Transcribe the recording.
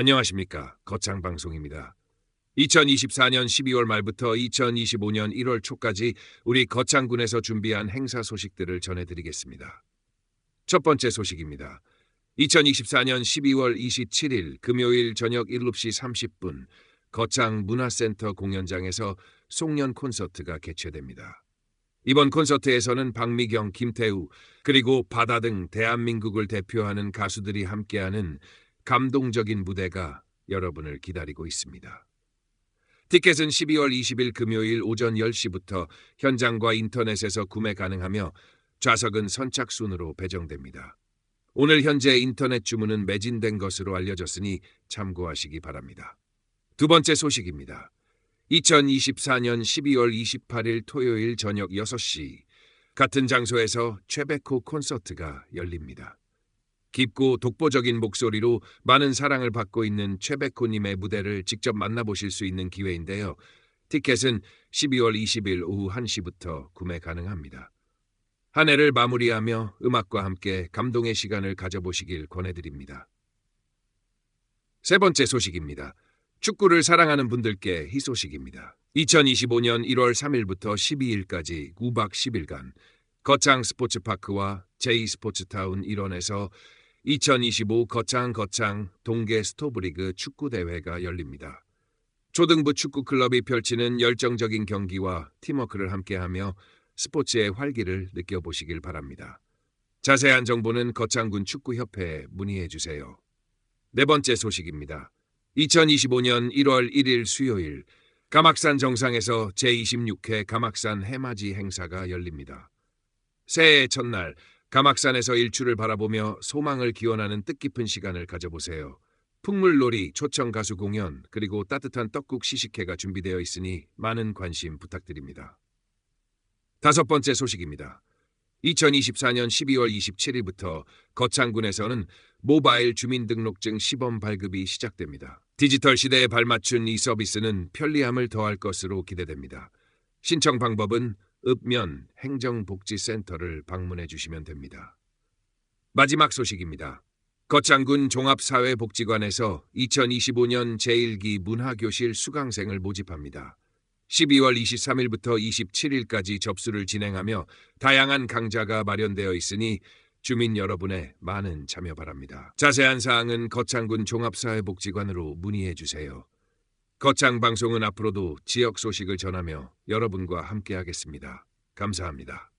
안녕하십니까. 거창 방송입니다. 2024년 12월 말부터 2025년 1월 초까지 우리 거창군에서 준비한 행사 소식들을 전해드리겠습니다. 첫 번째 소식입니다. 2024년 12월 27일 금요일 저녁 7시 30분 거창 문화센터 공연장에서 송년 콘서트가 개최됩니다. 이번 콘서트에서는 박미경, 김태우, 그리고 바다 등 대한민국을 대표하는 가수들이 함께하는 감동적인 무대가 여러분을 기다리고 있습니다. 티켓은 12월 20일 금요일 오전 10시부터 현장과 인터넷에서 구매 가능하며 좌석은 선착순으로 배정됩니다. 오늘 현재 인터넷 주문은 매진된 것으로 알려졌으니 참고하시기 바랍니다. 두 번째 소식입니다. 2024년 12월 28일 토요일 저녁 6시 같은 장소에서 최백호 콘서트가 열립니다. 깊고 독보적인 목소리로 많은 사랑을 받고 있는 최백호님의 무대를 직접 만나보실 수 있는 기회인데요. 티켓은 12월 20일 오후 1시부터 구매 가능합니다. 한 해를 마무리하며 음악과 함께 감동의 시간을 가져보시길 권해드립니다. 세 번째 소식입니다. 축구를 사랑하는 분들께 희소식입니다. 2025년 1월 3일부터 12일까지 9박 10일간 거창 스포츠파크와 제2스포츠타운 일원에서 2025 거창 거창 동계 스토브리그 축구대회가 열립니다. 초등부 축구클럽이 펼치는 열정적인 경기와 팀워크를 함께하며 스포츠의 활기를 느껴보시길 바랍니다. 자세한 정보는 거창군 축구협회에 문의해 주세요. 네 번째 소식입니다. 2025년 1월 1일 수요일 가막산 정상에서 제26회 가막산 해맞이 행사가 열립니다. 새해 첫날 가막산에서 일출을 바라보며 소망을 기원하는 뜻깊은 시간을 가져보세요. 풍물놀이, 초청 가수 공연, 그리고 따뜻한 떡국 시식회가 준비되어 있으니 많은 관심 부탁드립니다. 다섯 번째 소식입니다. 2024년 12월 27일부터 거창군에서는 모바일 주민등록증 시범 발급이 시작됩니다. 디지털 시대에 발맞춘 이 서비스는 편리함을 더할 것으로 기대됩니다. 신청 방법은 읍면 행정복지센터를 방문해 주시면 됩니다. 마지막 소식입니다. 거창군 종합사회복지관에서 2025년 제1기 문화교실 수강생을 모집합니다. 12월 23일부터 27일까지 접수를 진행하며 다양한 강좌가 마련되어 있으니 주민 여러분의 많은 참여 바랍니다. 자세한 사항은 거창군 종합사회복지관으로 문의해 주세요. 거창 방송은 앞으로도 지역 소식을 전하며 여러분과 함께하겠습니다. 감사합니다.